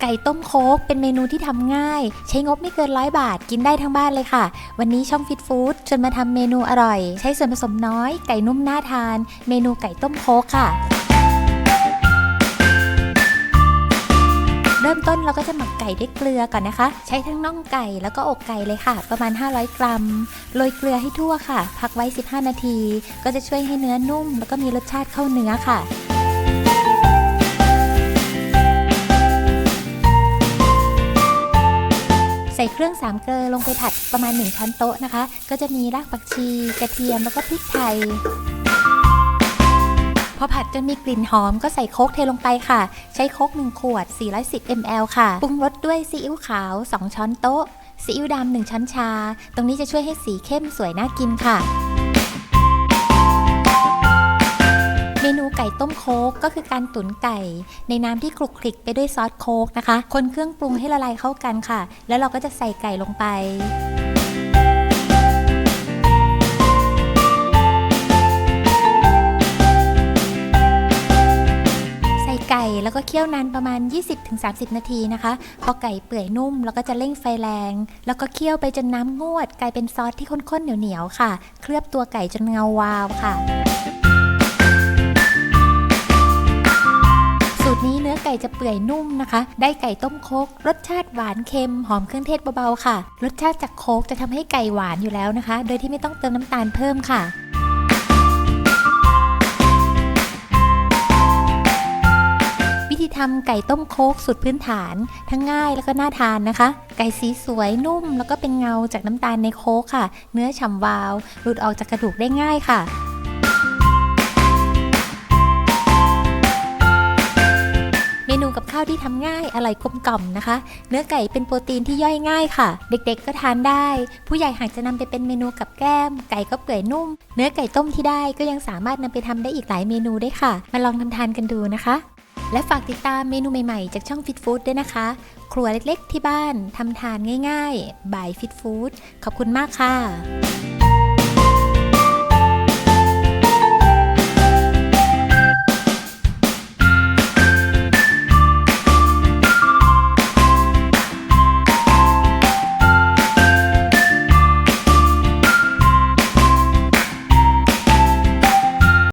ไก่ต้มโคกเป็นเมนูที่ทำง่าย ใช้งบไม่เกินร้อยบาทกินได้ทั้งบ้านเลยค่ะ วันนี้ช่องฟิตฟู้ดชวนมาทำเมนูอร่อย ใช้ส่วนผสมน้อย ไก่นุ่มน่าทาน เมนูไก่ต้มโคกค่ะ เริ่มต้นเราก็จะหมักไก่ด้วยเกลือก่อนนะคะ ใช้ทั้งน่องไก่แล้วก็อกไก่เลยค่ะ ประมาณ 500 กรัมโรยเกลือให้ทั่วค่ะ พักไว้ 15 นาที ก็จะช่วยให้เนื้อนุ่ม แล้วก็มีรสชาติเข้าเนื้อค่ะ ส่เครื่องสามเกลือลงไปผัดประมาณ 1 ช้อนโต๊ะนะคะ ก็จะมีรากผักชี กระเทียมแล้วก็พริกไทยพอผัดจนมีกลิ่นหอมก็ใส่โค้กเทลงไปค่ะ ใช้โค้ก1ขวด 410 ml ค่ะปรุงรสด้วยซีอิ๊วขาว 2 ช้อนโต๊ะซีอิ๊วดำ1ช้อนชา ตรงนี้จะช่วยให้สีเข้มสวยน่ากินค่ะ ไก่ต้มโค้กก็คือการตุ๋นไก่ ในน้ำที่คลุกคลิกไปด้วยซอสโค้กนะคะ คนเครื่องปรุงให้ละลายเข้ากันค่ะ แล้วเราก็จะใส่ไก่ลงไปใส่ไก่แล้วก็เคี่ยวนานประมาณ 20-30 นาทีนะคะ พอไก่เปื่อยนุ่มเราก็จะเร่งไฟแรง แล้วก็เคี่ยวไปจนน้ำงวด กลายเป็นซอสที่ข้นๆเหนียวๆค่ะ เคลือบตัวไก่จนเงาวาวค่ะ จะเปื่อยนุ่มนะคะ ได้ไก่ต้มโคกรสชาติหวานเค็มหอมเครื่องเทศเบาๆค่ะ รสชาติจากโคกจะทำให้ไก่หวานอยู่แล้วนะคะ โดยที่ไม่ต้องเติมน้ำตาลเพิ่มค่ะวิธีทำไก่ต้มโคกสูตรพื้นฐาน ทั้งง่ายแล้วก็น่าทานนะคะ ไก่สีสวยนุ่ม แล้วก็เป็นเงาจากน้ำตาลในโคกค่ะ เนื้อฉ่ำวาว หลุดออกจากกระดูกได้ง่ายค่ะ ข้าวที่ทำง่ายอร่อยกลมกล่อมนะคะ เนื้อไก่เป็นโปรตีนที่ย่อยง่ายค่ะ เด็กๆก็ทานได้ ผู้ใหญ่หากจะนำไปเป็นเมนูกับแก้ม ไก่ก็เปื่อยนุ่ม เนื้อไก่ต้มที่ได้ก็ยังสามารถนำไปทำได้อีกหลายเมนูได้ค่ะ มาลองทำทานกันดูนะคะ และฝากติดตามเมนูใหม่ๆ จากช่อง Fit Food ด้วยนะคะ ครัวเล็กๆ ที่บ้านทำทานง่าย ๆบาย Fit Food ขอบคุณมากค่ะ